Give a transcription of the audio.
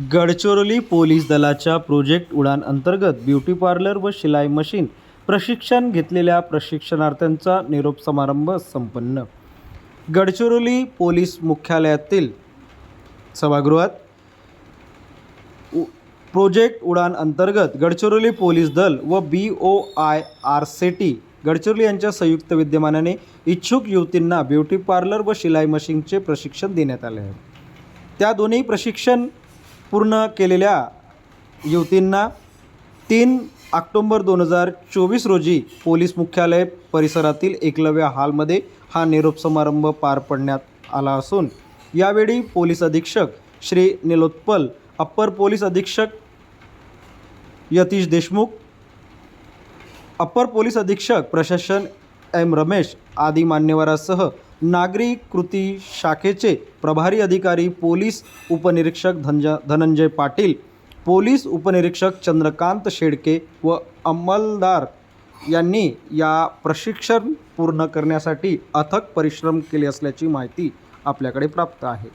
Gadchiroli police दलाच्या project उडान अंतर्गत beauty parlour व शिलाई मशीन प्रशिक्षण घेतलेल्या प्रशिक्षणार्थ्यांचा निरोप समारंभ संपन्न. गडचिरोली पोलीस मुख्यालयातील सभागृहात उ- प्रोजेक्ट उडान अंतर्गत गडचिरोली पोलीस दल व बी ओ आय आर सेटी गडचिरोली यांच्या संयुक्त विद्यमानाने इच्छुक युवतींना ब्युटी पार्लर व शिलाई मशीनचे प्रशिक्षण देण्यात आले आहे. त्या दोन्ही प्रशिक्षण पूर्ण केलेल्या युवतींना तीन ऑक्टोंबर दोन हजार चोवीस रोजी पोलीस मुख्यालय परिसरातील एकलव्य हॉलमध्ये हा निरोप समारंभ पार पडण्यात आला असून यावेळी पोलीस अधीक्षक श्री निलोत्पल अप्पर पोलीस अधीक्षक यतीश देशमुख अप्पर पोलीस अधीक्षक प्रशासन एम रमेश आदी मान्यवरासह नागरी कृती शाखेचे प्रभारी अधिकारी पोलीस उपनिरीक्षक धनज धनंजय पाटील पोलीस उपनिरीक्षक चंद्रकांत शेडके व अंमलदार यांनी या प्रशिक्षण पूर्ण करण्यासाठी अथक परिश्रम केले असल्याची माहिती आपल्याकडे प्राप्त आहे.